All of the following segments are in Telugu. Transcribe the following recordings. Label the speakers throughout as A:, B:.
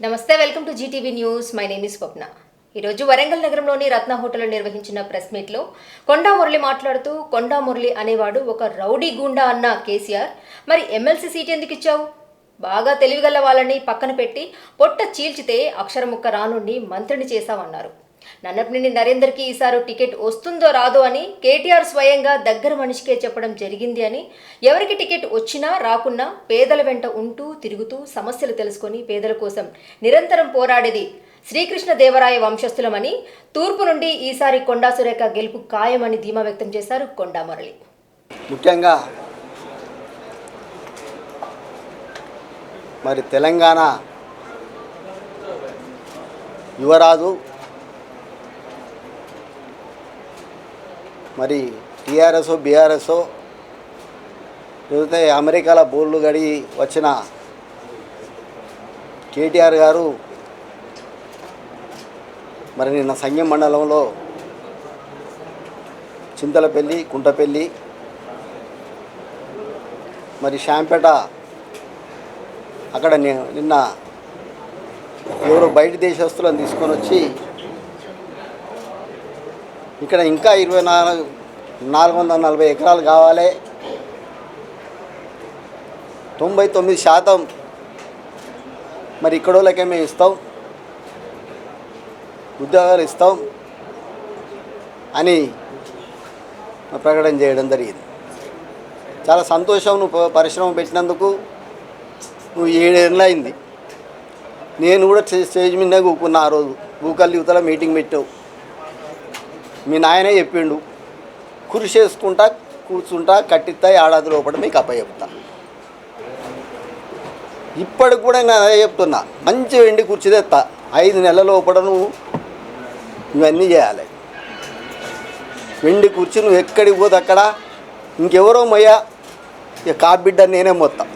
A: నమస్తే welcome to Zee TV news. My name is Swapna. ఈరోజు వరంగల్ నగరంలోని రత్న హోటల్లో నిర్వహించిన ప్రెస్ మీట్లో కొండా మురళి మాట్లాడుతూ కొండా మురళి అనేవాడు ఒక రౌడీ గుండా అన్న కేసీఆర్. మరి ఎమ్మెల్సీ సీట్ ఎందుకు ఇచ్చావు? బాగా తెలివిగల వాళ్ళని పక్కన పెట్టి పొట్ట చీల్చితే అక్షరముక్క రానుండి మంత్రిని చేశావన్నారు. నన్నపనేని నరేందర్కి ఈసారి టికెట్ వస్తుందో రాదో అని కేటీఆర్ స్వయంగా దగ్గర మనిషికే చెప్పడం జరిగింది అని ఎవరికి టికెట్ వచ్చినా రాకున్నా పేదల వెంట ఉంటూ తిరుగుతూ సమస్యలు తెలుసుకొని పేదల కోసం నిరంతరం పోరాడేది శ్రీకృష్ణ దేవరాయ వంశస్థులమని తూర్పు నుండి ఈసారి కొండా సురేఖ గెలుపు ఖాయమని ధీమా వ్యక్తం చేశారు కొండా మురళి.
B: ముఖ్యంగా మరి తెలంగాణ యువరాజు మరి టీఆర్ఎస్ బీఆర్ఎస్ లేకపోతే అమెరికాలో బోర్లు గడి వచ్చిన కేటీఆర్ గారు మరి నిన్న సంఘం మండలంలో చింతలపల్లి కుంటపల్లి మరి శాంపేట అక్కడ నిన్న ఎవరో బయట దేశస్తులను తీసుకొని వచ్చి ఇక్కడ ఇంకా ఇరవై నాలుగు నాలుగు వందల నలభై ఎకరాలు కావాలి. తొంభై తొమ్మిది శాతం మరి ఇక్కడోళ్ళకే మేము ఇస్తాం. ఉద్యోగాలు ఇస్తాం అని ప్రకటన చేయడం జరిగింది. చాలా సంతోషం నువ్వు పరిశ్రమ పెట్టినందుకు నువ్వు ఏడేళ్ళు అయింది. నేను కూడా స్టేజ్ మీద కూకున్నా ఆ రోజు. భూకల్ యువతల మీటింగ్ పెట్టావు. మీ నాయనే చెప్పిండు. కృషి చేసుకుంటా కూర్చుంటా కట్టిస్తా ఏడాది లోపల మీకు అప్పచెప్తా ఇప్పటికి కూడా నేను అదే చెప్తున్నా. మంచి వెండి కూర్చు తెస్తా ఐదు నెలల లోపల నువ్వు ఇవన్నీ చేయాలి. వెండి కూర్చు నువ్వు ఎక్కడికి పోతే అక్కడ ఇంకెవరో మయ్యా ఇక కాబిడ్డ నేనే మొత్తం.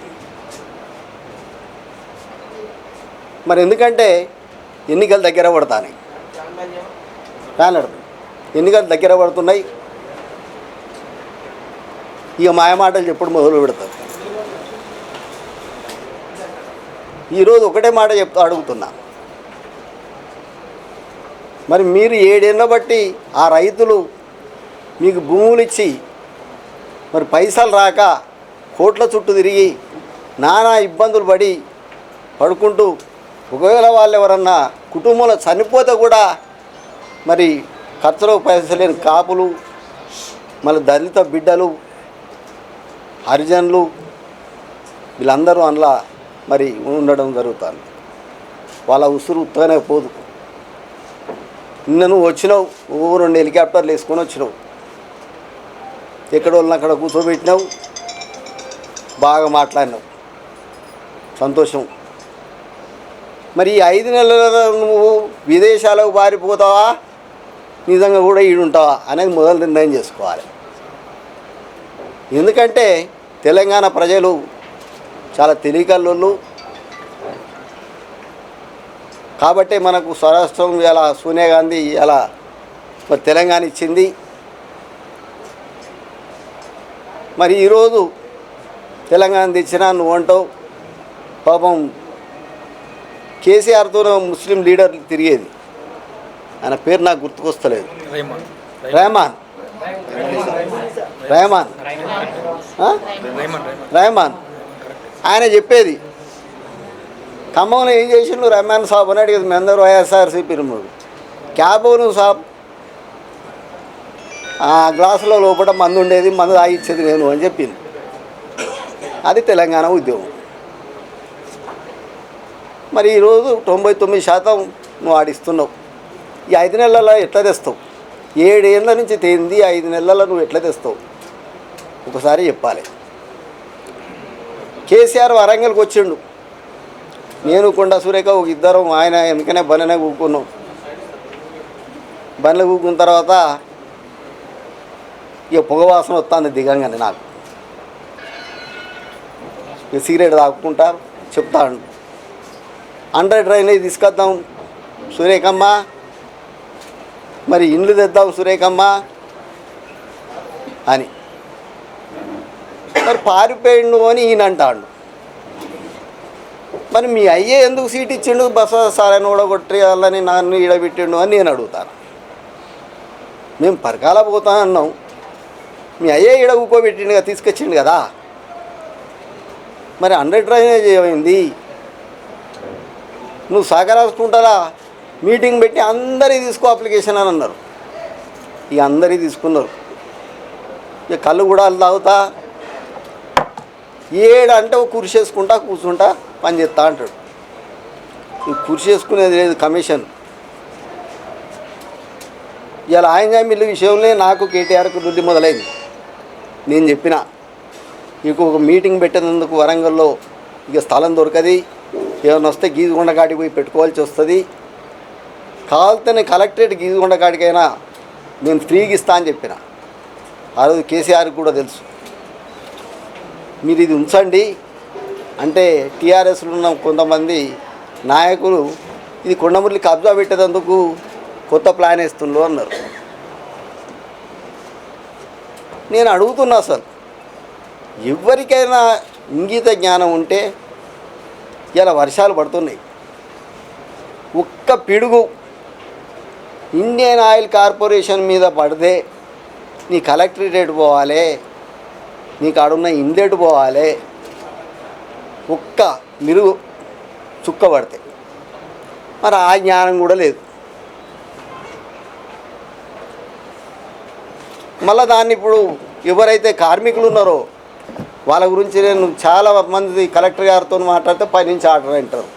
B: మరి ఎందుకంటే ఎన్నికలు దగ్గర పడతాయి రానడు ఎన్నికలు దగ్గర పడుతున్నాయి. ఇక మాయమాటలు చెప్పడం మొదలు పెడతారు. ఈరోజు ఒకటే మాట చెప్తా అడుగుతున్నా. మరి మీరు ఏడేళ్ళ బట్టి ఆ రైతులు మీకు భూములు ఇచ్చి మరి పైసలు రాక కోట్ల చుట్టూ తిరిగి నానా ఇబ్బందులు పడి పడుకుంటూ ఒకవేళ వాళ్ళు ఎవరన్నా కుటుంబంలో చనిపోతే కూడా మరి ఖర్చులో పైసలు లేని కాపులు మళ్ళీ దళిత బిడ్డలు హరిజనులు వీళ్ళందరూ అందులో మరి ఉండడం జరుగుతుంది. వాళ్ళ ఉసురు ఉత్తగానే పోదు. నిన్న నువ్వు వచ్చినావు ఓ రెండు హెలికాప్టర్లు వేసుకొని వచ్చినావు. ఎక్కడ వాళ్ళని అక్కడ కూర్చోబెట్టినావు బాగా మాట్లాడినావు. సంతోషం. మరి ఈ ఐదు నెలల నువ్వు విదేశాలకు పారిపోతావా? నిజంగా కూడా ఈడుంటావా అనేది మొదలు నిర్ణయం చేసుకోవాలి. ఎందుకంటే తెలంగాణ ప్రజలు చాలా తెలియకల్లు కాబట్టి మనకు స్వరాష్ట్రం ఇలా సోనియా గాంధీ ఇలా మరి తెలంగాణ ఇచ్చింది. మరి ఈరోజు తెలంగాణ తెచ్చినా నువ్వు అంటావు పాపం కేసీఆర్తో ముస్లిం లీడర్ తిరిగేది. ఆయన పేరు నాకు గుర్తుకొస్తలేదు.
C: రేమాన్
B: రెహమాన్ రెహమాన్ ఆ?
C: రేమాన్ రేమాన్.
B: రెహమాన్ ఆయన చెప్పేది ఖమ్మంలో ఏం చేసిండు రెహమాన్ సాబ్ అని అడిగేది మీ అందరూ వైఎస్ఆర్సీపీ మూడు క్యాబోను సాబ్ ఆ గ్లాసులో లోపల మందు ఉండేది మందు తాగిచ్చేది నేను అని చెప్పింది అది తెలంగాణ ఉద్యోగం మరి ఈరోజు తొంభై తొమ్మిది శాతం నువ్వు ఆడిస్తున్నావు. ఈ ఐదు నెలల్లో ఎట్లా తెస్తావు? ఏడేళ్ళ నుంచి తేంది ఐదు నెలల్లో నువ్వు ఎట్లా తెస్తావు? ఒకసారి చెప్పాలి. కేసీఆర్ వరంగల్కి వచ్చిండు. నేను కొండ సురేఖ ఒక ఇద్దరం ఆయన ఎందుకనే బండినే కూకున్నాం. బండ్లు కూకున్న తర్వాత ఇక పొగవాసన వస్తుంది దిగంగానే నాకు. ఇక సిగరెట్ తాగుకుంటా చెప్తాను అండర్ డ్రైనేజ్ తీసుకొద్దాం. సురేఖమ్మ మరి ఇండ్లు తెద్దాం సురేఖమ్మ? అని. మరి పారిపోయిండు అని ఈయన అంటాడు. మరి మీ అయ్యే ఎందుకు సీట్ ఇచ్చిండు? బస సారని ఓడగొట్టేయాలని నన్ను ఈడబెట్టిండు అని నేను అడుగుతాను. మేము పరకాల పోతా అన్నాం. మీ అయ్యే ఈడ ఊకోబెట్టిండు కదా తీసుకొచ్చిండు కదా. మరి అండర్ డ్రైనేజ్ ఏమైంది? నువ్వు సహకరించుకుంటారా మీటింగ్ పెట్టి అందరి తీసుకో అప్లికేషన్ అని అన్నారు. ఇక అందరి తీసుకున్నారు. ఇక కళ్ళు కూడా వాళ్ళు తాగుతా ఏడంటే అంటే ఒక కుర్చీ వేసుకుంటా కూర్చుంటా పని చేస్తా అంటాడు. ఈ కుర్చీ వేసుకునేది లేదు కమిషన్. ఇలా ఆయన మిల్లు విషయంలో నాకు కేటీఆర్కు రుద్ది మొదలైంది. నేను చెప్పిన ఇక ఒక మీటింగ్ పెట్టినందుకు వరంగల్లో ఇక స్థలం దొరకది ఏమైనా వస్తే గీజుగొండ కాటికి పోయి పెట్టుకోవాల్సి వస్తుంది కావాలితేనే కలెక్టరేట్ గీజుగొండ కాడికైనా నేను ఫ్రీగా ఇస్తా అని చెప్పిన. ఆ రోజు కేసీఆర్కి కూడా తెలుసు. మీరు ఇది ఉంచండి. అంటే టీఆర్ఎస్లో ఉన్న కొంతమంది నాయకులు ఇది కొండమురళి కబ్జా పెట్టేటందుకు కొత్త ప్లాన్ వేస్తుండ్రు అన్నారు. నేను అడుగుతున్నా అసలు ఎవరికైనా ఇంగిత జ్ఞానం ఉంటే ఇలా వర్షాలు పడుతున్నాయి. ఒక్క పిడుగు ఇండియన్ ఆయిల్ కార్పొరేషన్ మీద పడితే నీ కలెక్టరేట్ పోవాలి నీకు కాడున్న ఇండెట్ పోవాలి ఒక్క మిరుగు చుక్క పడితే. మరి ఆ జ్ఞానం కూడా లేదు. మళ్ళీ దాన్ని ఇప్పుడు ఎవరైతే కార్మికులు ఉన్నారో వాళ్ళ గురించి నేను చాలా మంది కలెక్టర్ గారితో మాట్లాడితే పై నుంచి ఆర్డర్ అంటారు.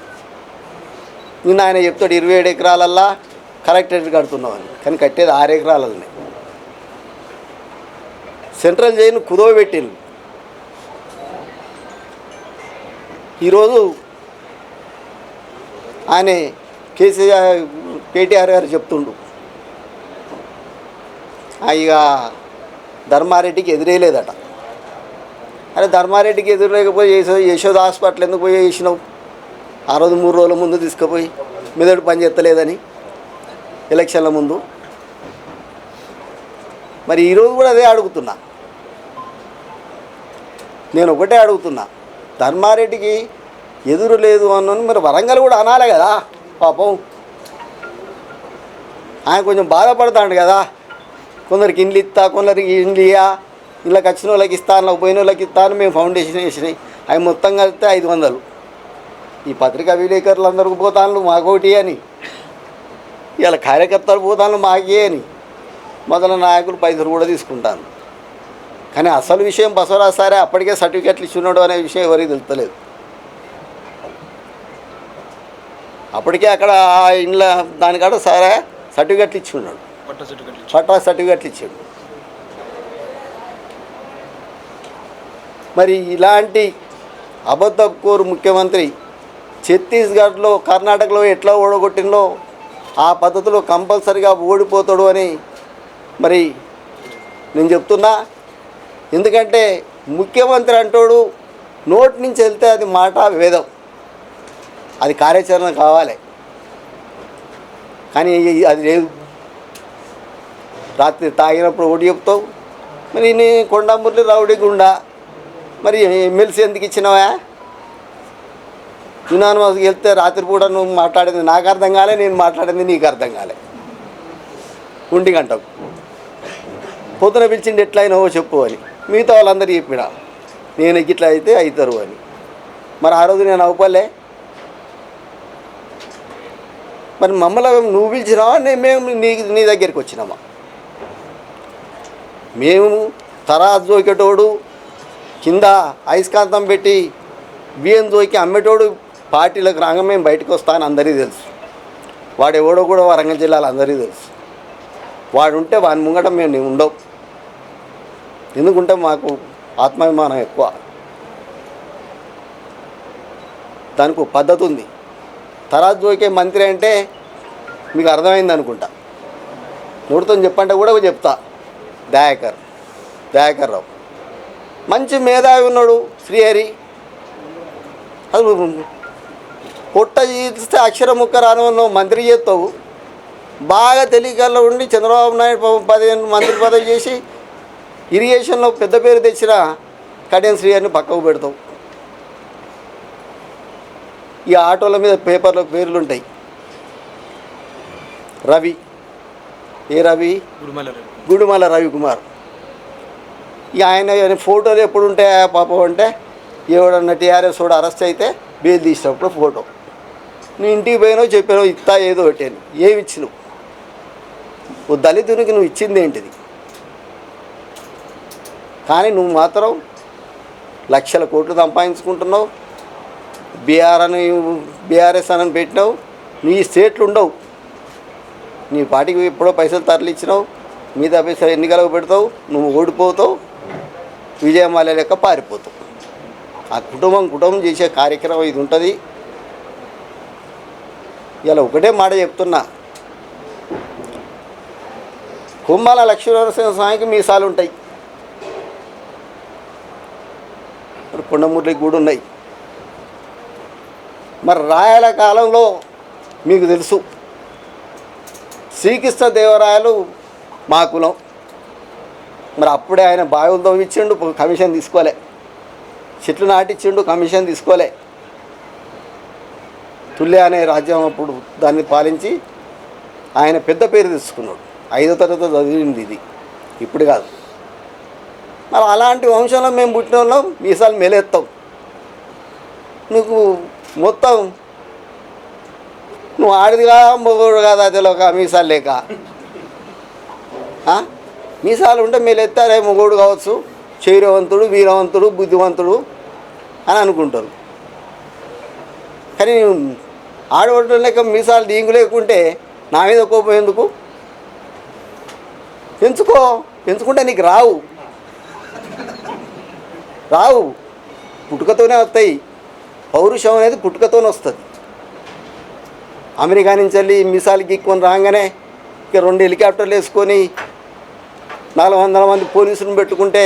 B: నిన్న ఆయన చెప్తాడు ఇరవై ఏడు ఎకరాలల్లా కలెక్టరేట్ కడుతున్నావు అని కానీ కట్టేది ఆరు ఎకరాలని. సెంట్రల్ జైలు కుదవబెట్టింది ఈరోజు ఆయన కేసీఆర్ కేటీఆర్ గారు చెప్తుండు. ఆ ఇక ధర్మారెడ్డికి ఎదురేయలేదట అరే ధర్మారెడ్డికి ఎదురులేకపోయి యశో యశోద హాస్పిటల్ ఎందుకు పోయి చేసినావు? ఆ రోజు మూడు రోజుల ముందు తీసుకుపోయి మెదడు పని చేస్తలేదని ఎలక్షన్ల ముందు. మరి ఈరోజు కూడా అదే అడుగుతున్నా. నేను ఒకటే అడుగుతున్నా. ధర్మారెడ్డికి ఎదురు లేదు అన్నాను మరి వరంగల్ కూడా అనాలి కదా పాపం. ఆయన కొంచెం బాధపడతాడు కదా. కొందరికి ఇండ్లు ఇస్తా కొందరికి ఇండ్లు ఇయ్యా. ఇళ్ళకి వచ్చిన వాళ్ళకి ఇస్తాను పోయిన వాళ్ళకి ఇస్తాను మేము ఫౌండేషన్ వేసినాయి. అవి మొత్తం కలిపితే ఐదు వందలు. ఈ పత్రికా విలేకరులు అందరికి పోతాను మాకోటి అని. ఇలా కార్యకర్తలు పోతాను మాకే అని. మొదల నాయకులు పైసలు కూడా తీసుకుంటాను కానీ అసలు విషయం బసవరాజ్ సారే అప్పటికే సర్టిఫికెట్లు ఇచ్చున్నాడు అనే విషయం ఎవరికి తెలుస్తలేదు. అప్పటికే అక్కడ ఆ ఇండ్ల దానికాడ సారే సర్టిఫికెట్లు ఇచ్చి ఉన్నాడు
C: పట్ట సర్టిఫికెట్
B: పట్టా సర్టిఫికెట్లు ఇచ్చాడు. మరి ఇలాంటి అబద్ధకోరు ముఖ్యమంత్రి ఛత్తీస్గఢ్లో కర్ణాటకలో ఎట్లా ఓడగొట్టిందో ఆ పద్ధతిలో కంపల్సరిగా ఓడిపోతాడు అని మరి నేను చెప్తున్నా. ఎందుకంటే ముఖ్యమంత్రి అంటాడు నోటి నుంచి వెళ్తే అది మాట వేదం. అది కార్యాచరణ కావాలి. కానీ అది లేదు. రాత్రి తాగినప్పుడు ఒకటి చెప్తావు. మరి నీ కొండమురళి రౌడీ గుండా. మరి ఎమ్మెల్సీ ఎందుకు ఇచ్చినావా? యునానిమస్కి వెళ్తే రాత్రిపూట నువ్వు మాట్లాడింది నాకు అర్థం కాలే నేను మాట్లాడింది నీకు అర్థం కాలే. ఒంటి గంటకు. పొద్దున పిలిచిండి ఎట్లయినావో చెప్పు అని. మిగతా వాళ్ళందరూ చెప్పిన నేను ఇట్లా అయితే అవుతారు అని. మరి ఆ రోజు నేను అవ్వలే మరి మమ్మల్ని నువ్వు పిలిచినావా? నేను మేము నీ నీ దగ్గరికి వచ్చినామా? మేము తరా జోకేటోడు కింద అయస్కాంతం పెట్టి బియ్యం జోకి అమ్మేటోడు పార్టీలకు రాగా మేము బయటకు వస్తానని అందరికీ తెలుసు. వాడు ఎవడో కూడా వరంగల్ జిల్లాలో అందరికీ తెలుసు. వాడు ఉంటే వాని ముంగట మేము ఉండవు. ఎందుకుంటే మాకు ఆత్మాభిమానం ఎక్కువ. దానికి పద్ధతి ఉంది. తర్వాత జోకే మంత్రి అంటే మీకు అర్థమైంది అనుకుంటా. నోటితో చెప్పంటే కూడా చెప్తా. దయాకర్ దయాకర్ రావు. మంచి మేధావి ఉన్నాడు శ్రీహరి. అది పొట్ట చేస్తే అక్షరం ముక్క రాను మంత్రి చేస్తావు. బాగా తెలియకల్లో ఉండి చంద్రబాబు నాయుడు పదిహేను మంత్రి పదవి చేసి ఇరిగేషన్లో పెద్ద పేరు తెచ్చిన కళ్యాణ్ శ్రీహరిని పక్కకు పెడతావు. ఈ ఆటోల మీద పేపర్లో పేర్లు ఉంటాయి. రవి. ఏ రవి? గుడిమల రవికుమార్. ఇక ఆయన ఫోటోలు ఎప్పుడు ఉంటాయా పాపం అంటే ఎవడన్నా టీఆర్ఎస్ వాడు అరెస్ట్ అయితే బెయిల్ తీసినప్పుడు ఫోటో. నీ ఇంటికి పోయినో చెప్పినో ఇస్తా ఏదో ఒకటి అని. ఏమి ఇచ్చినావు? ఓ దళితునికి నువ్వు ఇచ్చింది ఏంటిది? కానీ నువ్వు మాత్రం లక్షల కోట్లు సంపాదించుకుంటున్నావు. బీఆర్ అని బీఆర్ఎస్ అని పెట్టినావు. నీ స్టేట్లు ఉండవు. నీ పాటికి ఎప్పుడో పైసలు తరలిచ్చినావు మిగతా పైసలు ఎన్నికలకు పెడతావు? నువ్వు ఓడిపోతావు. విజయమాల లెక్క పారిపోతావు. ఆ కుటుంబం కుటుంబం చేసే కార్యక్రమం ఇది ఉంటుంది. ఇలా ఒకటే మాట చెప్తున్నా. కుంభాల లక్ష్మీనరసింహ స్వామికి మీసాలు ఉంటాయి. మరి కూడా ఉన్నాయి. మరి రాయల కాలంలో మీకు తెలుసు. శ్రీకృష్ణ దేవరాయలు మా కులం. మరి అప్పుడే ఆయన బావిలతో ఇచ్చిండు కమిషన్ తీసుకోలే. చెట్లు నాటిచ్చిండు కమిషన్ తీసుకోలే. తుల్య అనే రాజ్యం అప్పుడు దాన్ని పాలించి ఆయన పెద్ద పేరు తీసుకున్నాడు ఐదో తరగతి చదివింది ఇది. ఇప్పుడు కాదు. మరి అలాంటి వంశంలో మేము పుట్టిన వాళ్ళం మీసాలు మెలేస్తాం నువ్వు మొత్తం నువ్వు ఆడిదిగా మొగోడు కాదా తెలియక మీసాలు లేక? మీసాలు ఉంటే మేలెత్తారే మొగోడు కావచ్చు చైరవంతుడు వీరవంతుడు బుద్ధివంతుడు అని అనుకుంటారు. కానీ ఆడవాళ్ళు లేక మీసాలు దీంగు లేకుంటే నా మీద కోపం ఎందుకు? పెంచుకో పెంచుకుంటే నీకు రావు. రావు. పుట్టుకతోనే వస్తాయి. పౌరుషం అనేది పుట్టుకతోనే వస్తుంది. అమెరికా నుంచి వెళ్ళి మిసాలు గిక్కొని రాగానే ఇక రెండు హెలికాప్టర్లు వేసుకొని నాలుగు వందల మంది పోలీసులను పెట్టుకుంటే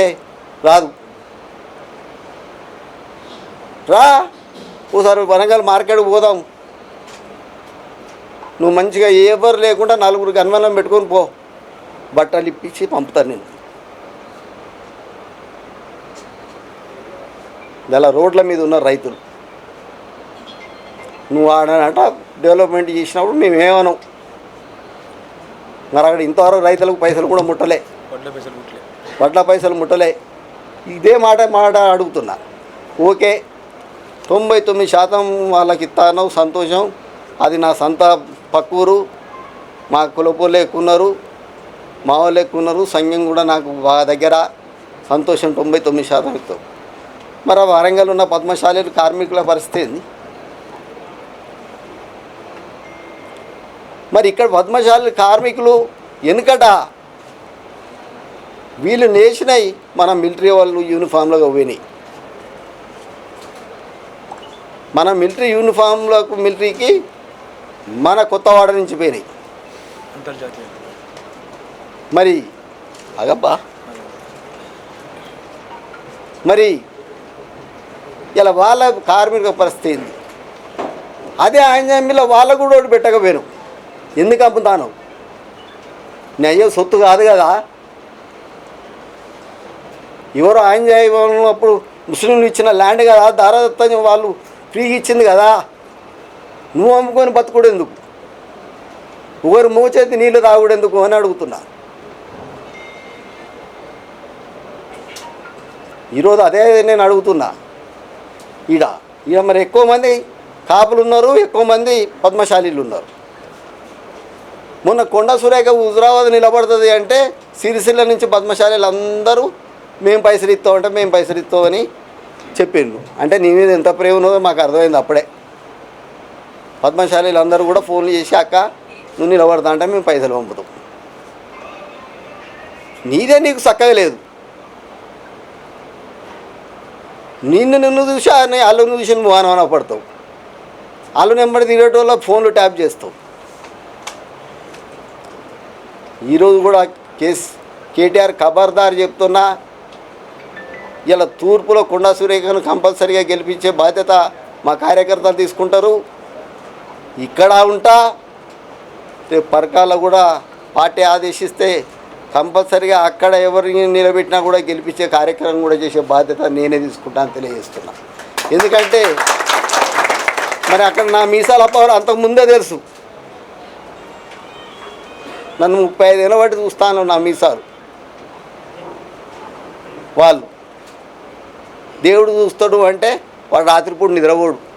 B: రాదు. రా. ఓసారి వరంగల్ మార్కెట్కి పోదాం. నువ్వు మంచిగా ఎవరు లేకుండా నలుగురు గన్మలం పెట్టుకొని పో. బట్టలు ఇప్పించి పంపుతాను నేను. ఇలా రోడ్ల మీద ఉన్న రైతులు. నువ్వు ఆడనట డెవలప్మెంట్ చేసినప్పుడు మేము ఏమనం మరి అక్కడ ఇంతవరకు రైతులకు పైసలు కూడా ముట్టలే. వడ్ల పైసలు ముట్టలే. ఇదే మాట మాట అడుగుతున్నా. ఓకే తొంభై తొమ్మిది శాతం వాళ్ళకి ఇస్తాను సంతోషం. అది నా సొంత పక్కూరు మా కులపోళ్ళు ఎక్కువ ఉన్నారు మా వాళ్ళు ఎక్కువ ఉన్నారు సంఘం కూడా నాకు బాగా దగ్గర సంతోషం తొంభై తొమ్మిది శాతం ఇస్తాం. మరి ఆ వరంగల్ ఉన్న పద్మశాలీలు కార్మికుల పరిస్థితి ఏంది? మరి ఇక్కడ పద్మశాలి కార్మికులు వెనుకట వీళ్ళు నేసినాయి మన మిలిటరీ వాళ్ళు యూనిఫామ్లుగా పోయినాయి. మన మిలిటరీ యూనిఫామ్లకు మిలిటరీకి మన కొత్తవాడ నుంచి పోయినాయి.
C: అంతర్జాతీయ.
B: మరి అగబ్బా మరి ఇలా వాళ్ళ కార్మిక పరిస్థితి ఏంది? అదే ఆయన వాళ్ళ కూడా ఒకటి పెట్టకపోయాను. ఎందుకు అమ్ముతాను నీ అయ్యో సొత్తు కాదు కదా. ఎవరో ఆయన అప్పుడు ముస్లింలు ఇచ్చిన ల్యాండ్ కదా దారాదత్తం వాళ్ళు ఫ్రీగా ఇచ్చింది కదా. నువ్వు అమ్ముకొని బతుకుడు ఎందుకు ఒకరు మోచేతి నీళ్ళు తాగుడు ఎందుకు అని అడుగుతున్నా. ఈరోజు అదే నేను అడుగుతున్నా. ఈడ ఈడ మరి ఎక్కువ మంది కాపులు ఉన్నారు ఎక్కువ మంది పద్మశాలీలు ఉన్నారు. మొన్న కొండ సురేఖ హుజరాబాద్ నిలబడుతుంది అంటే సిరిసిల్ల నుంచి పద్మశాలీలు అందరూ మేము పైసలు ఇస్తామంటే మేము పైసలు ఇస్తామని చెప్పిండు అంటే నీ మీద ఎంత ప్రేమ ఉన్నదో మాకు అర్థమైంది అప్పుడే. పద్మశాలీలు అందరూ కూడా ఫోన్లు చేసి అక్క నువ్వు నిలబడతా అంటే మేము పైసలు పంపుతాం. నీదే నీకు చక్కగా లేదు. నిన్ను నిన్ను చూసి వాళ్ళు చూసి నువ్వు అనుమాన పడతావు. వాళ్ళు నెంబర్ తిరిగేటోళ్ళ ఫోన్లు ట్యాప్ చేస్తావు. ఈరోజు కూడా కేస్ కేటీఆర్ ఖబర్దార్ చెప్తున్నా ఇలా తూర్పులో కొండా సురేఖను కంపల్సరీగా గెలిపించే బాధ్యత మా కార్యకర్తలు తీసుకుంటారు. ఇక్కడ ఉంటా రేపు పరకాల కూడా పార్టీ ఆదేశిస్తే కంపల్సరిగా అక్కడ ఎవరిని నిలబెట్టినా కూడా గెలిపించే కార్యక్రమం కూడా చేసే బాధ్యత నేనే తీసుకుంటాను తెలియజేస్తున్నా. ఎందుకంటే మరి అక్కడ నా మీసాల పవర్ అంతకు ముందే తెలుసు. నన్ను ముప్పై ఐదేళ్ళ బట్టి చూస్తాను నా మీసాలు. వాళ్ళు. దేవుడు చూస్తాడు అంటే వాడు రాత్రిపూట నిద్రపోడు.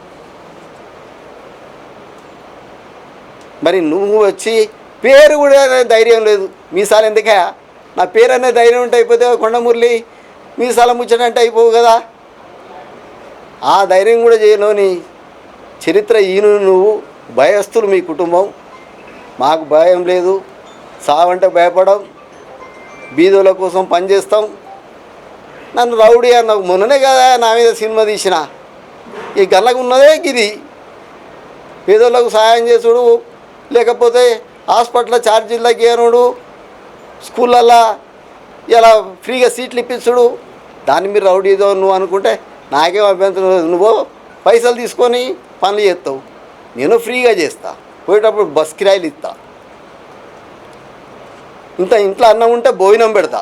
B: మరి నువ్వు వచ్చి పేరు కూడా ధైర్యం లేదు. మీసాలు ఎందుకే నా పేరు అనే ధైర్యం ఉంటే అయిపోతే కొండమురళి మీసాల ముచ్చటంటే అయిపోవు కదా. ఆ ధైర్యం కూడా చేయలోని చరిత్ర ఈను నువ్వు భయస్తులు మీ కుటుంబం. మాకు భయం లేదు. సావంటే భయపడం. బీదోల కోసం పనిచేస్తాం నన్ను రౌడీ అన్నావు. మొన్ననే కదా నా మీద సినిమా తీసిన. ఈ గల్లకు ఉన్నదే ఇది. పేదోళ్ళకు సహాయం చేసుడు లేకపోతే హాస్పిటల్ ఛార్జీలకి ఏనుడు స్కూళ్ళల్లో ఇలా ఫ్రీగా సీట్లు ఇప్పించుడు. దాన్ని మీరు రౌడీదో నువ్వు అనుకుంటే నాకేం అభ్యంతరం లేదు. నువ్వు పైసలు తీసుకొని పనులు చేస్తావు. నేను ఫ్రీగా చేస్తా. పోయేటప్పుడు బస్ కిరాయిలు ఇస్తా. ఇంత ఇంట్లో అన్నం ఉంటే భోజనం పెడతా.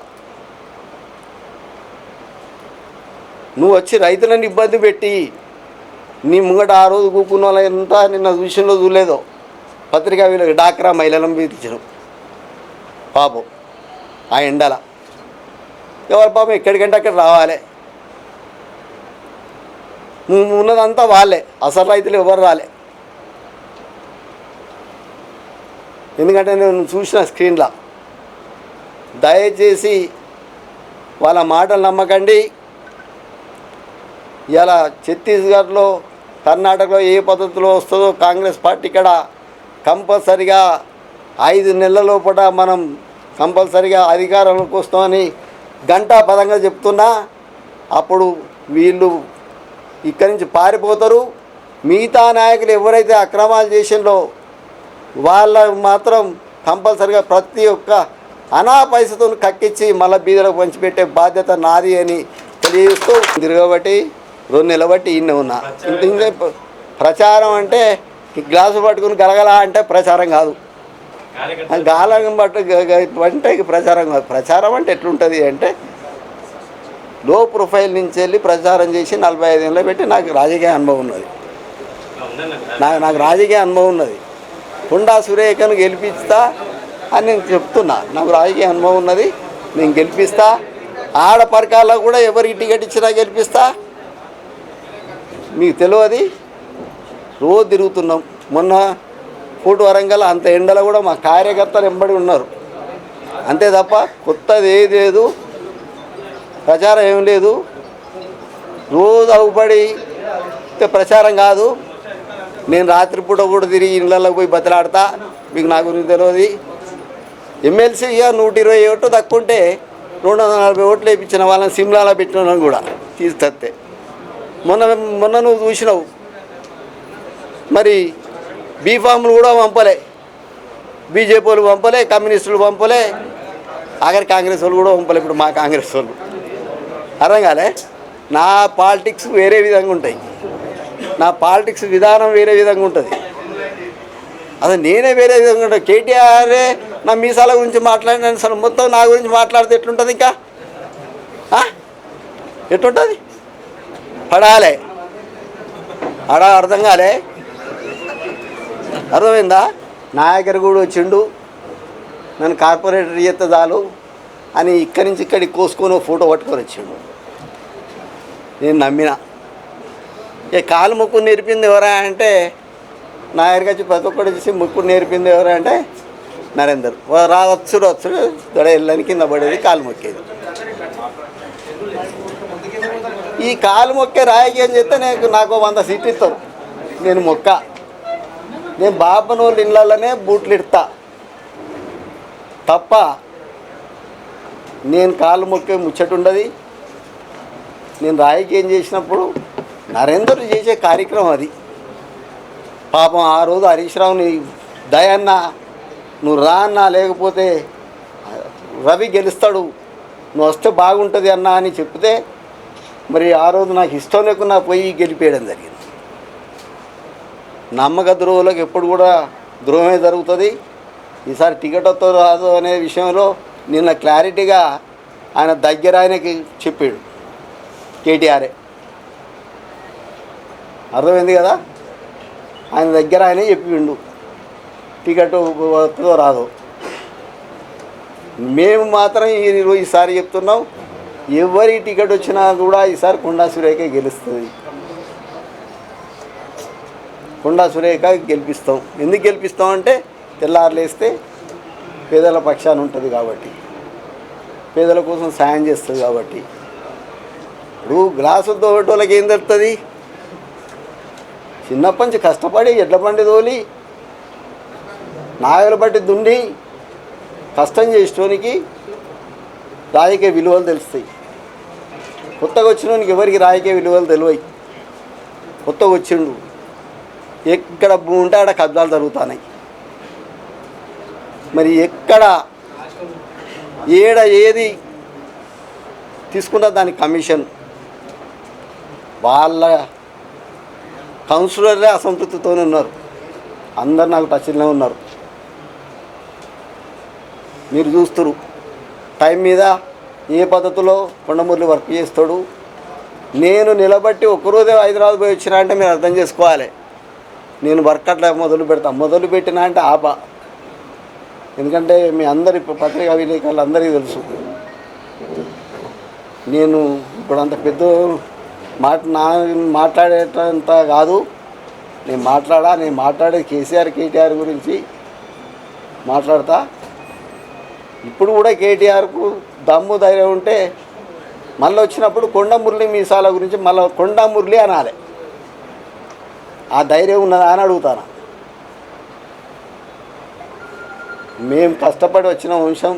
B: నువ్వు వచ్చి రైతులను ఇబ్బంది పెట్టి నీ ముంగట ఆ రోజు కూకున్న వాళ్ళంతా నిన్న విషయంలో చూడలేదో. పత్రికా వీళ్ళకి డాక్రా మహిళలను పిలిచాను పాపం. ఆ ఎండల. ఎవరు పాపం ఎక్కడికంటే అక్కడ రావాలి. ఉన్నదంతా వాళ్ళే. అసలు రైతులు ఎవరు రాలే. ఎందుకంటే నేను చూసిన స్క్రీన్లో. దయచేసి వాళ్ళ మాటలు నమ్మకండి. ఇలా ఛత్తీస్గఢ్లో కర్ణాటకలో ఏ పద్ధతిలో వస్తుందో కాంగ్రెస్ పార్టీ ఇక్కడ కంపల్సరిగా ఐదు నెలల లోపల మనం కంపల్సరిగా అధికారంలోకి వస్తామని గంటా పదంగా చెప్తున్నా. అప్పుడు వీళ్ళు ఇక్కడి నుంచి పారిపోతారు. మిగతా నాయకులు ఎవరైతే అక్రమాలు చేసిందో వాళ్ళ మాత్రం కంపల్సరిగా ప్రతి ఒక్క అనా పైసతో కక్కించి మళ్ళీ బీదలకు పంచిపెట్టే బాధ్యత నాది అని తెలియజేస్తూ. తిరగబట్టి రెండు నిలబట్టి ఇన్ని ఉన్నా. ప్రచారం అంటే గ్లాసు పట్టుకుని గలగల అంటే ప్రచారం కాదు. గాలం పట్టు అంటే ప్రచారం కాదు. ప్రచారం అంటే ఎట్లుంటుంది అంటే లో ప్రొఫైల్ నుంచి వెళ్ళి ప్రచారం చేసి నలభై ఐదు ఏళ్ళు పెట్టి నాకు రాజకీయ అనుభవం ఉన్నది. నాకు నాకు రాజకీయ అనుభవం ఉన్నది. హుండా సురేఖను గెలిపిస్తా అని నేను చెప్తున్నా. నాకు రాజకీయ అనుభవం ఉన్నది. నేను గెలిపిస్తా. ఆడ పరకాల్లో కూడా ఎవరికి టికెట్ ఇచ్చినా గెలిపిస్తా. మీకు తెలియదు రోజు తిరుగుతున్నాం మొన్న ఫోటో వరంగల్ అంత ఎండలో కూడా మా కార్యకర్తలు ఎంబడి ఉన్నారు. అంతే తప్ప కొత్తది ఏది లేదు. ప్రచారం ఏం లేదు. రోజు అవ్వబడి ప్రచారం కాదు. నేను రాత్రిపూట కూడా తిరిగి ఇళ్ళలోకి పోయి బతలాడతా. మీకు నా గురించి తెలియదు. ఎమ్మెల్సీ ఇక నూట ఇరవై ఓట్లు తక్కువ ఉంటే రెండు వందల నలభై ఓట్లు వేయించిన వాళ్ళని సిమ్లాలో పెట్టిన కూడా తీసుకొస్తే మొన్న మొన్న నువ్వు చూసినావు. మరి బీఫామ్లు కూడా పంపలే. బీజేపీ వాళ్ళు పంపలే కమ్యూనిస్టులు పంపలే ఆఖరి కాంగ్రెస్ వాళ్ళు కూడా పంపలే ఇప్పుడు మా కాంగ్రెస్ వాళ్ళు. అర్థం కాలే? నా పాలిటిక్స్ వేరే విధంగా ఉంటాయి. నా పాలిటిక్స్ విధానం వేరే విధంగా ఉంటుంది. అసలు నేనే వేరే విధంగా ఉంటాను కేటీఆరే నా మీసాల గురించి మాట్లాడిన అసలు మొత్తం నా గురించి మాట్లాడితే ఎట్లుంటుంది ఇంకా? ఆ? ఎట్లుంటుంది? పడాలే. అడా అర్థం కాలే? అర్థమైందా? నాయకర్ కూడా వచ్చిండు. నన్ను కార్పొరేటర్ చేస్తే చాలు అని ఇక్కడి నుంచి ఇక్కడికి కోసుకొని ఫోటో పట్టుకొని వచ్చిండు. నేను నమ్మిన. ఏ కాలు ముక్కు నేర్పింది ఎవరా అంటే నా వచ్చి ప్రతి ఒక్కటి చూసి ముక్కు నేర్పింది ఎవరా అంటే నరేందర్. వా- రావచ్చు దొడ వెళ్ళని కింద పడేది కాలు మొక్కేది. ఈ కాలు మొక్కే రాయకేం చేస్తే నాకు నాకు వంద సీట్లు ఇస్తారు. నేను మొక్క. నేను బాపన వాళ్ళ ఇళ్ళలోనే బూట్లు ఇడతా. తప్ప నేను కాళ్ళు మొక్కే ముచ్చట ఉండదు. నేను ఏం చేసినప్పుడు నరేందర్ చేసే కార్యక్రమం అది. పాపం ఆ రోజు హరీష్ రావుని దయన్న నువ్వు రా అన్నా లేకపోతే రవి గెలుస్తాడు నువ్వు వస్తే బాగుంటుంది అన్నా అని చెప్తే మరి ఆ రోజు నాకు ఇష్టం లేకుండా పోయి గెలిపేయడం జరిగింది. నమ్మక ద్రోహులకు ఎప్పుడు కూడా ద్రోహమే జరుగుతుంది. ఈసారి టికెట్ వస్తో రాదు అనే విషయంలో నిన్న క్లారిటీగా ఆయన దగ్గర ఆయనకి చెప్పాడు కేటీఆర్ఏ అర్థమైంది కదా? ఆయన దగ్గర ఆయనే చెప్పిండు టికెట్ వస్తుందో రాదు. మేము మాత్రం ఈ- ఈసారి చెప్తున్నాం ఎవరి టికెట్ వచ్చినా కూడా ఈసారి కొండా సురేఖ గెలుస్తుంది. కొండా సురేఖ గెలిపిస్తాం. ఎందుకు గెలిపిస్తాం అంటే తెల్లారులేస్తే పేదల పక్షాన ఉంటుంది కాబట్టి. పేదల కోసం సాయం చేస్తుంది కాబట్టి. ఇప్పుడు గ్లాసు తోటోళ్ళకి ఏం దొరుకుతుంది చిన్నప్పటి నుంచి కష్టపడి ఎడ్ల బండి తోలి నాగలు బట్టి దుండి కష్టం చేసేటోనికి రాజకీయ విలువలు తెలుస్తాయి. కొత్తగా వచ్చినోనికి ఎవరికి రాజకీయ విలువలు తెలివై కొత్తగా వచ్చిండు. ఎక్కడ భూమి ఉంటే ఆడ కబ్జాలు జరుగుతున్నాయి మరి ఎక్కడ ఏడ ఏది తీసుకున్న దాని కమిషన్? వాళ్ళ కౌన్సిలర్లే అసంతృప్తితోనే ఉన్నారు. అందరు నాకు టచ్లోనే ఉన్నారు. మీరు చూస్తారు. టైం మీద ఏ పద్ధతిలో కొండమూర్లు వర్క్ చేస్తాడు? నేను నిలబట్టి ఒక్కరోజే హైదరాబాద్ పోయి వచ్చినా అంటే మీరు అర్థం చేసుకోవాలి. నేను వర్క్ అట్లా మొదలు పెడతా. మొదలు పెట్టినా అంటే ఆప. ఎందుకంటే మీ అందరి పత్రికా విలేకరులు అందరికీ తెలుసు. నేను ఇప్పుడు అంత పెద్ద మాట నా మాట్లాడేటంత కాదు. నేను మాట్లాడా నేను మాట్లాడేది కేసీఆర్ కేటీఆర్ గురించి మాట్లాడతా. ఇప్పుడు కూడా కేటీఆర్కు దమ్ము ధైర్యం ఉంటే మళ్ళీ వచ్చినప్పుడు కొండ మురళి మీసాల గురించి మళ్ళీ కొండ మురళి అనాలి. ఆ ధైర్యం ఉన్నదా అని అడుగుతాను. మేము కష్టపడి వచ్చిన వంశం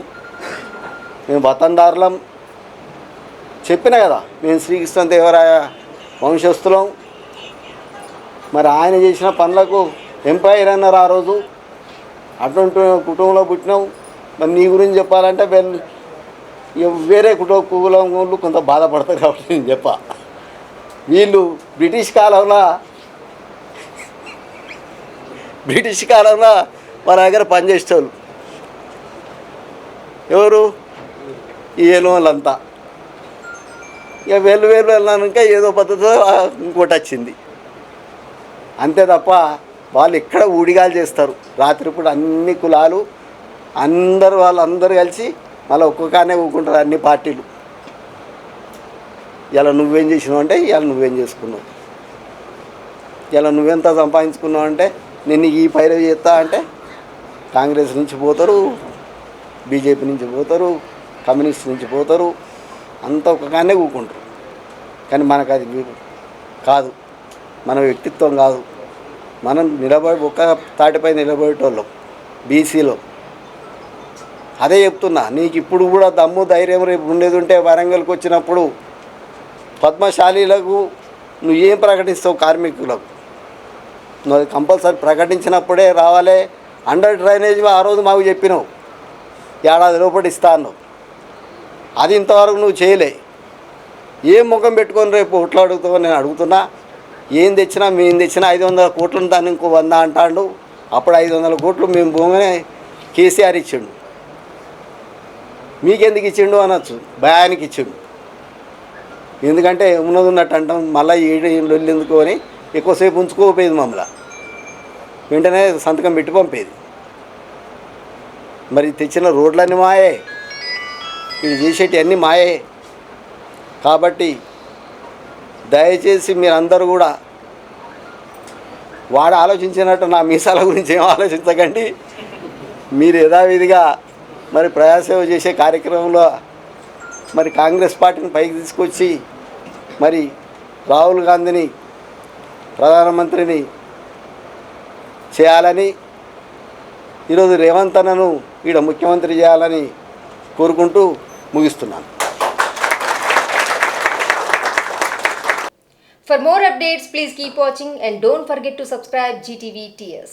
B: మేము వతందారులం. చెప్పిన కదా మేము శ్రీకృష్ణ దేవరాయ వంశస్థులం. మరి ఆయన చేసిన పనులకు ఎంపైర్ అన్నారు ఆ రోజు. అటువంటి కుటుంబంలో పుట్టినాం. మరి నీ గురించి చెప్పాలంటే వేరే కుటుంబ కులం వాళ్ళు కొంత బాధపడతారు కాబట్టి నేను చెప్పా. వీళ్ళు బ్రిటిష్ కాలంలో బ్రిటిష్ కాలంలో మన దగ్గర పనిచేసేవాళ్ళు. ఎవరు? ఈ వాళ్ళంతా ఇక వేలు వేలు వెళ్ళాక ఏదో పద్ధతిలో ఇంకోటి వచ్చింది. అంతే తప్ప వాళ్ళు ఇక్కడ ఊడిగాలు చేస్తారు. రాత్రిపూట అన్ని కులాలు అందరు వాళ్ళందరూ కలిసి మళ్ళీ ఒక్కొక్కనే ఊకుంటారు అన్ని పార్టీలు. ఇలా నువ్వేం చేసినావు అంటే ఇలా నువ్వేం చేసుకున్నావు. ఇలా నువ్వెంత సంపాదించుకున్నావు అంటే నిన్ను ఈ పైరు చేస్తా అంటే కాంగ్రెస్ నుంచి పోతారు బీజేపీ నుంచి పోతారు కమ్యూనిస్ట్ నుంచి పోతారు అంతా ఒక్కగానే ఊకుంటారు కానీ మనకు అది కాదు. మన వ్యక్తిత్వం కాదు. మనం నిలబడి ఒక్క తాటిపై నిలబడేటోళ్ళం బీసీలో. అదే చెప్తున్నా నీకు ఇప్పుడు కూడా దమ్ము ధైర్యం రేపు ఉండేది ఉంటే వరంగల్కి వచ్చినప్పుడు పద్మశాలీలకు నువ్వు ఏం ప్రకటిస్తావు కార్మికులకు? కంపల్సరీ ప్రకటించినప్పుడే రావాలి. అండర్ డ్రైనేజ్ ఆ రోజు మాకు చెప్పినావు. ఏడాది లోపల ఇస్తాను అది ఇంతవరకు నువ్వు చేయలే. ఏం ముఖం పెట్టుకొని రేపు ఓట్లు అడుగుతావు నేను అడుగుతున్నా. ఏం తెచ్చినా మేము తెచ్చినా ఐదు వందల కోట్లు దాన్ని ఇంకో వంద అంటాడు. అప్పుడు ఐదు వందల కోట్లు మేము భూమిని కేసీఆర్ ఇచ్చిండు. మీకెందుకు ఇచ్చిండు అనొచ్చు. భయానికి ఇచ్చిండు. ఎందుకంటే ఉన్నది ఉన్నట్టు అంటాం. మళ్ళీ ఏడు ఎందుకు అని ఎక్కువసేపు ఉంచుకోకపోయేది మమ్మల్ని. వెంటనే సంతకం పెట్టి పంపేది. మరి తెచ్చిన రోడ్లన్నీ మాయే. ఇది చేసేటివన్నీ మాయే. కాబట్టి దయచేసి మీరందరూ కూడా వాడు ఆలోచించినట్టు నా మీసాల గురించి ఏం ఆలోచించకండి. మీరు యథావిధిగా మరి ప్రజాసేవ చేసే కార్యక్రమంలో మరి కాంగ్రెస్ పార్టీని పైకి తీసుకొచ్చి మరి రాహుల్ గాంధీని ప్రధానమంత్రిని చేయాలని ఈరోజు రేవంత్ అన్నను ఈడ ముఖ్యమంత్రి చేయాలని కోరుకుంటూ ముగిస్తున్నాను
A: For more updates, please keep watching and don't forget to subscribe GTV TS.